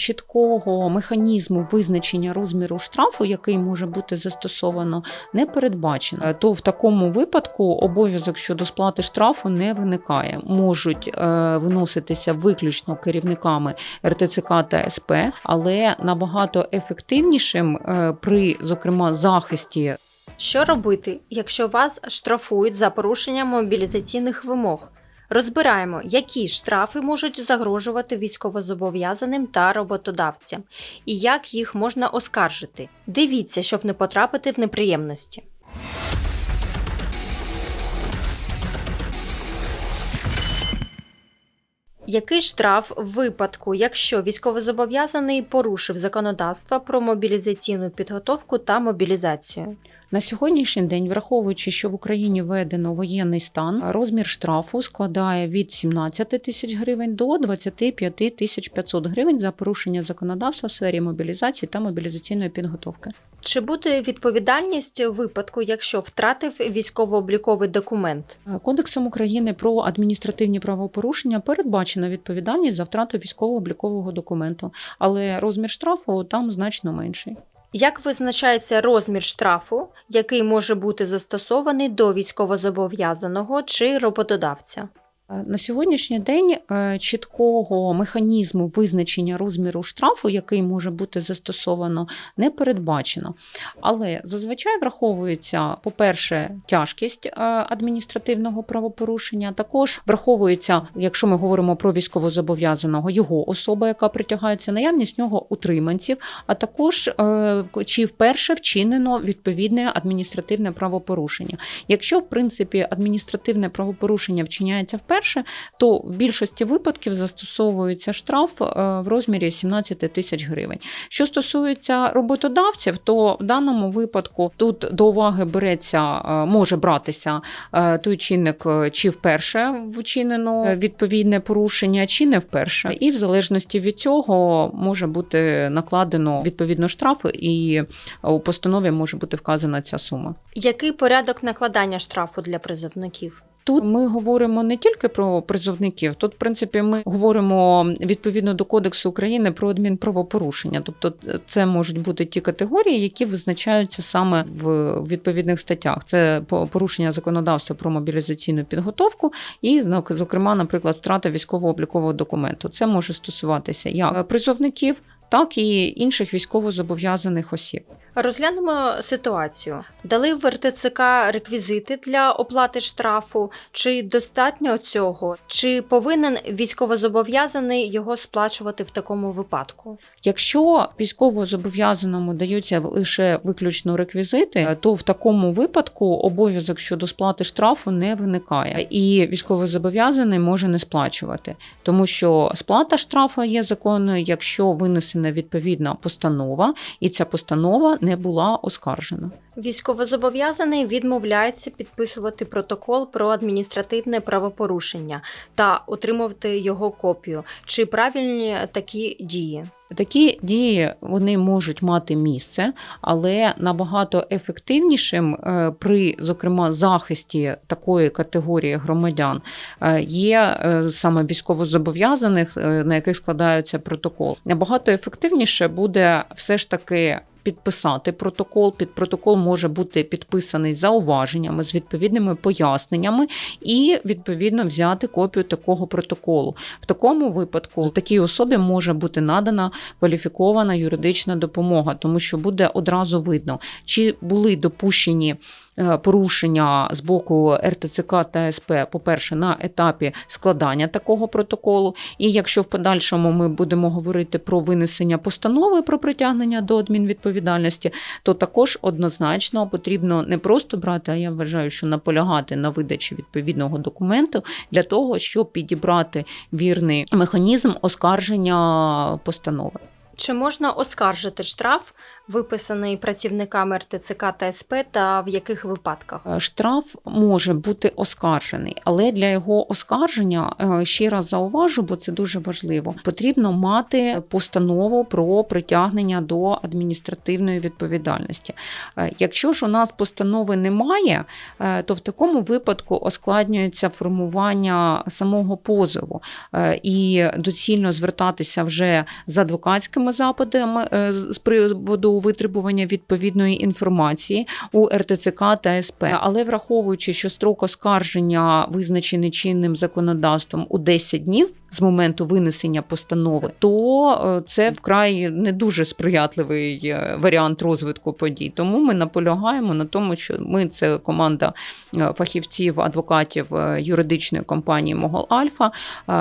чіткого механізму визначення розміру штрафу, який може бути застосовано, не передбачено. Е, То в такому випадку обов'язок щодо сплати штрафу не виникає. Можуть е, виноситися виключно керівниками РТЦК та СП, але набагато ефективнішим е, при зокрема захисті Що робити, якщо вас штрафують за порушення мобілізаційних вимог? Розбираємо, які штрафи можуть загрожувати військовозобов'язаним та роботодавцям, і як їх можна оскаржити. Дивіться, щоб не потрапити в неприємності. Який штраф в випадку, якщо військовозобов'язаний порушив законодавство про мобілізаційну підготовку та мобілізацію? На сьогоднішній день, враховуючи, що в Україні введено воєнний стан, розмір штрафу складає від 17 тисяч гривень до 25 тисяч 500 гривень за порушення законодавства в сфері мобілізації та мобілізаційної підготовки. Чи буде відповідальність у випадку, якщо втратив військово-обліковий документ? Кодексом України про адміністративні правопорушення передбачена відповідальність за втрату військово-облікового документу, але розмір штрафу там значно менший. Як визначається розмір штрафу, який може бути застосований до військовозобов'язаного чи роботодавця? Е, На сьогоднішній день е, чіткого механізму визначення розміру штрафу, який може бути застосовано, не передбачено. Але зазвичай враховується, по-перше, тяжкість е, адміністративного правопорушення. Також враховується, якщо ми говоримо про військовозобов'язаного, його особа, яка притягається, наявність нього утриманців, а також чи вперше вчинено відповідне адміністративне правопорушення. Якщо в принципі адміністративне правопорушення вчиняється вперше, то в більшості випадків застосовується штраф е, в розмірі 17 тисяч гривень. Що стосується роботодавців, то в даному випадку тут до уваги береться, е, може братися е, той чинник, чи вперше вчинено відповідне порушення, чи не вперше. І в залежності від цього може бути накладено відповідно штраф, і у постанові може бути вказана ця сума. Який порядок накладання штрафу для призовників? Тут ми говоримо не тільки про призовників. Тут, в принципі, ми говоримо відповідно до Кодексу України про адмінправопорушення. Тобто, це можуть бути ті категорії, які визначаються саме в відповідних статтях. Це порушення законодавства про мобілізаційну підготовку, і, ну, зокрема, наприклад, втрата військово-облікового документу. Це може стосуватися як призовників, так і інших військово-зобов'язаних осіб. Розглянемо ситуацію. Дали в РТЦК реквізити для оплати штрафу, чи достатньо цього, чи повинен військовозобов'язаний його сплачувати в такому випадку? Якщо військовозобов'язаному даються лише виключно реквізити, то в такому випадку обов'язок щодо сплати штрафу не виникає, і військовозобов'язаний може не сплачувати, тому що сплата штрафу є законною, якщо винесена відповідна постанова, і ця постанова не була оскаржена. Військовозобов'язаний відмовляється підписувати протокол про адміністративне правопорушення та отримувати його копію. Чи правильні такі дії? Такі дії вони можуть мати місце, але набагато ефективнішим е, при зокрема захисті такої категорії громадян е, є е, саме військовозобов'язаних, на яких складається протокол. Набагато ефективніше буде все ж таки. Підписати протокол, під протокол може бути підписаний зауваженнями з відповідними поясненнями, і відповідно взяти копію такого протоколу. В такому випадку такій особі може бути надана кваліфікована юридична допомога, тому що буде одразу видно, чи були допущені порушення з боку РТЦК та СП, по-перше, на етапі складання такого протоколу. І якщо в подальшому ми будемо говорити про винесення постанови про притягнення до адмінвідповідальності, то також однозначно потрібно не просто брати, а я вважаю, що наполягати на видачі відповідного документу для того, щоб підібрати вірний механізм оскарження постанови. Чи можна оскаржити штраф, виписаний працівниками РТЦК та СП, та в яких випадках? Е, Штраф може бути оскаржений, але для його оскарження е, ще раз зауважу, бо це дуже важливо. Потрібно мати постанову про притягнення до адміністративної відповідальності. Е, Якщо ж у нас постанови немає, то в такому випадку ускладнюється формування самого позову і доцільно звертатися вже з адвокатськими запитами е, з приводу витребування відповідної інформації у РТЦК та СП. Але враховуючи, що строк оскарження визначений чинним законодавством у 10 днів. З моменту винесення постанови, то е, це вкрай не дуже сприятливий е, варіант розвитку подій. Тому ми наполягаємо на тому, що ми це команда е, фахівців, адвокатів юридичної компанії Могол Альфа.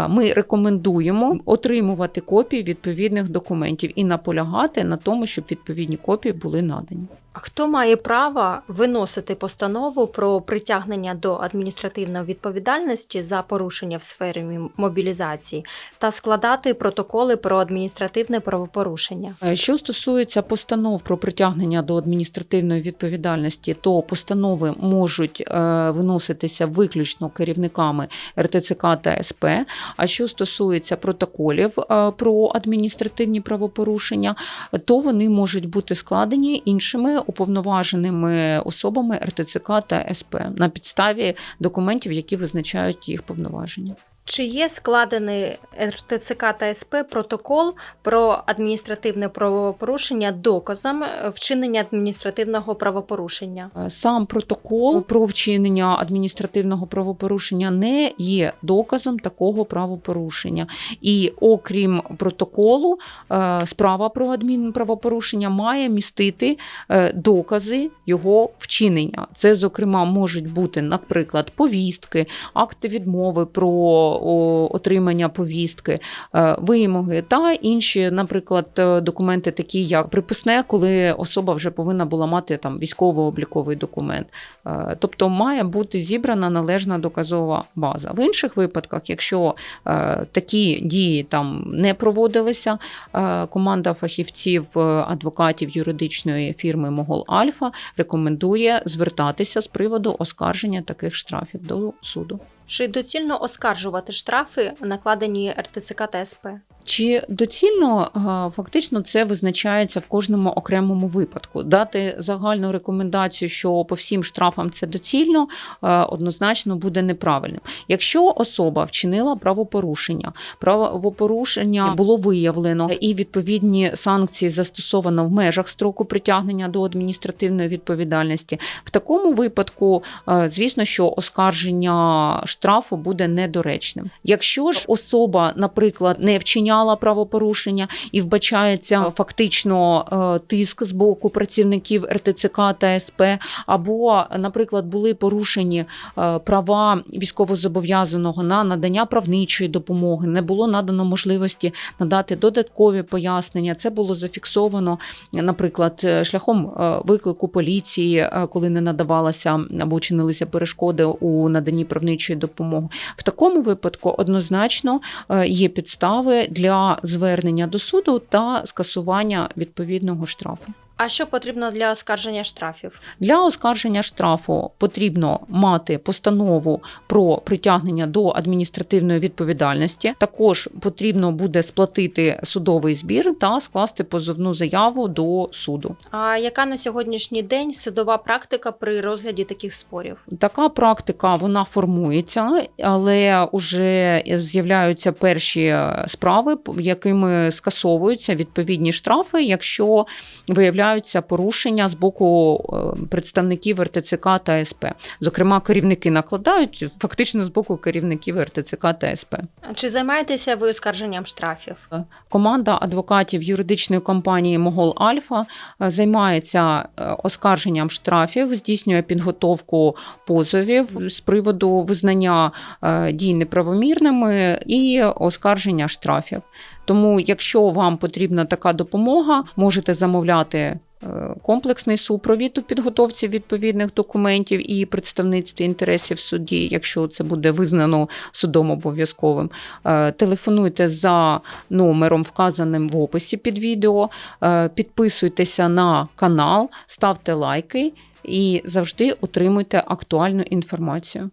Ми рекомендуємо отримувати копії відповідних документів і наполягати на тому, щоб відповідні копії були надані. Хто має право виносити постанову про притягнення до адміністративної відповідальності за порушення в сфері мобілізації та складати протоколи про адміністративне правопорушення? Е, Що стосується постанов про притягнення до адміністративної відповідальності, то постанови можуть е, виноситися виключно керівниками РТЦК та СП. А що стосується протоколів е, про адміністративні правопорушення, то вони можуть бути складені іншими уповноваженими особами РТЦК та СП на підставі документів, які визначають їх повноваження. Чи є складений РТЦК та СП протокол про адміністративне правопорушення доказом вчинення адміністративного правопорушення? Е, Сам протокол про вчинення адміністративного правопорушення не є доказом такого правопорушення. І окрім протоколу, е, справа про адмінправопорушення має містити е, докази його вчинення. Це, зокрема, можуть бути, наприклад, повістки, акти відмови про отримання повістки, е, вимоги та інші, наприклад, е, документи, такі як приписне, коли особа вже повинна була мати там військово-обліковий документ. Е, Тобто має бути зібрана належна доказова база. В інших випадках, якщо такі дії там не проводилися, команда фахівців, адвокатів юридичної фірми Могол Альфа рекомендує звертатися з приводу оскарження таких штрафів до суду. Чи доцільно оскаржувати штрафи, накладені РТЦК та? Чи доцільно е, фактично це визначається в кожному окремому випадку? Дати загальну рекомендацію, що по всім штрафам це доцільно, е, однозначно буде неправильним. Якщо особа вчинила правопорушення, правопорушення було виявлено і відповідні санкції застосовано в межах строку притягнення до адміністративної відповідальності, в такому випадку, е, звісно, що оскарження штрафу буде недоречним. Якщо ж особа, наприклад, не вчиняла правопорушення і вбачається фактично е, тиск з боку працівників РТЦК та СП, або, наприклад, були порушені е, права військовозобов'язаного на надання правничої допомоги, не було надано можливості надати додаткові пояснення. Це було зафіксовано, наприклад, е, шляхом виклику поліції, коли не надавалася або чинилися перешкоди у наданні правничої допомоги. В такому випадку однозначно є підстави для звернення до суду та скасування відповідного штрафу. А що потрібно для оскарження штрафів? Для оскарження штрафу потрібно мати постанову про притягнення до адміністративної відповідальності. Також потрібно буде сплатити судовий збір та скласти позовну заяву до суду. А яка на сьогоднішній день судова практика при розгляді таких спорів? Така практика вона формується, але вже з'являються перші справи, якими скасовуються відповідні штрафи, якщо виявляються порушення з боку е, представників РТЦК та СП. Зокрема, керівники накладають фактично з боку керівників РТЦК та СП. Чи займаєтеся ви оскарженням штрафів? Команда адвокатів юридичної компанії Могол Альфа е, займається е, оскарженням штрафів, здійснює підготовку позовів з приводу визнання е, дій неправомірними і оскарження штрафів. Тому, якщо вам потрібна така допомога, можете замовляти е, комплексний супровід у підготовці відповідних документів і представництві інтересів в суді, якщо це буде визнано судом обов'язковим. Е, Телефонуйте за номером, вказаним в описі під відео, е, підписуйтеся на канал, ставте лайки і завжди отримуйте актуальну інформацію.